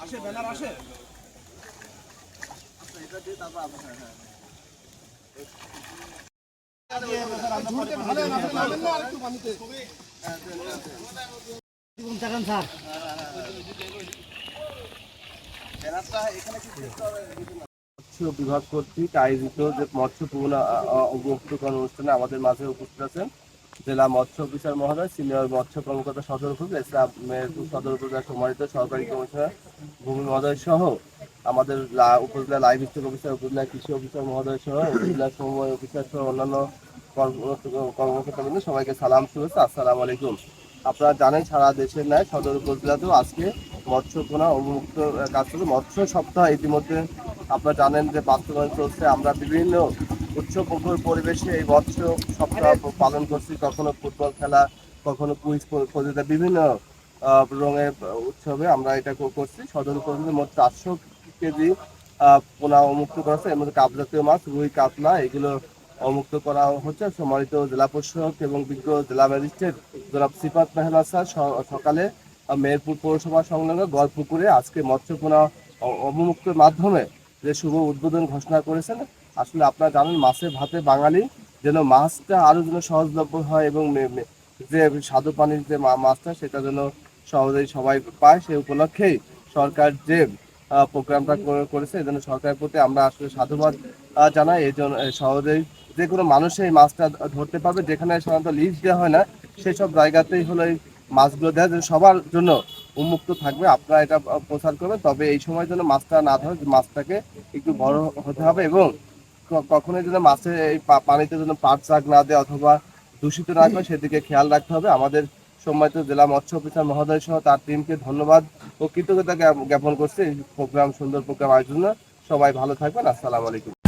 আসতে বলল তো মৎস্য বিভাগ কর্তৃক আয়োজিত যে মৎস্য পূর্ণ অনুষ্ঠানে আমাদের মাঝে উপস্থিত আছেন জেলা মৎস্য অফিসার মহোদয়, সিনিয়র মৎস্য কর্মকর্তা সদর উপজেলা সদর উপজেলা সম্মানিত সহকারী কমিশনার ভূমি মহোদয় সহ আমাদের উপজেলা লাইভ স্টক অফিসার, উপজেলা কৃষি অফিসার মহোদয় সহ উপজেলা সমবায় অফিসার সহ অন্যান্য কর্ম- কর্মকর্তাবৃন্দ সবাইকে সালাম, শুভেচ্ছা, আসসালামু আলাইকুম। আপনারা জানেন সারা দেশের ন্যায় সদর উপজেলাতেও আজকে মৎস্য পোনা উন্মুক্ত কাজ চলছে। মৎস্য সপ্তাহ ইতিমধ্যে আপনারা জানেন যে বাস্তবায়ন চলছে। আমরা বিভিন্ন উৎসব মুখর পরিবেশে এই মৎস্য সপ্তাহ পালন করছি। কখনো ফুটবল খেলা, কখনো কুইজ প্রতিযোগিতা, বিভিন্ন রঙের উৎসবে আমরা এটা করছি। সদর উপজেলায় মোট চারশো কেজি পোনা অমুক্ত করা হচ্ছে। এর মধ্যে কাপ জাতীয় মাছ, রুই, কাতলা, এগুলো অমুক্ত করা হচ্ছে। সম্মানিত জেলা প্রশাসক এবং বিজ্ঞ জেলা ম্যাজিস্ট্রেট জনাব সিফাত মেহনাজ স্যার সকালে মেহেরপুর পৌরসভা সংলগ্ন গড়পুকুরে আজকে মৎস্য পোনা অবমুক্তের মাধ্যমে যে শুভ উদ্বোধন ঘোষণা করেছেন আসলে আপনারা জানেন মাছে ভাতে বাঙালি, যেন মাছটা আরও যেন সহজলভ্য হয় এবং যে স্বাদু পানির যে মাছটা সেটা যেন সহজেই সবাই পায় সেই উপলক্ষেই সরকার যে প্রোগ্রামটা করে- করেছে, এই জন্য সরকারের প্রতি আমরা আসলে সাধুবাদ জানাই, এই জন্য সহজেই যে কোনো মানুষ এই মাছটা ধরতে পারবে, যেখানে সাধারণত লিজ দেওয়া হয় না সেই সব জায়গাতেই হলো এই মাছগুলো দেওয়া, যেন সবার জন্য উন্মুক্ত থাকবে, আপনারা এটা প্রচার করবেন, তবে এই সময় যেন মাছটা না ধরে, মাছটাকে একটু বড় হতে হবে এবং কখনোই যেন মাছে এই পানিতে যেন পাট চাক না দেয় অথবা দূষিত না করে, সেদিকে খেয়াল রাখতে হবে। আমাদের সম্মানিত জেলা মৎস্য অফিসার মহোদয় সহ তার টিমকে ধন্যবাদ ও কৃতজ্ঞতা জ্ঞাপন করছি। এই প্রোগ্রাম সুন্দর প্রোগ্রাম আয়োজন সবাই ভালো থাকবেন। আসসালামু আলাইকুম।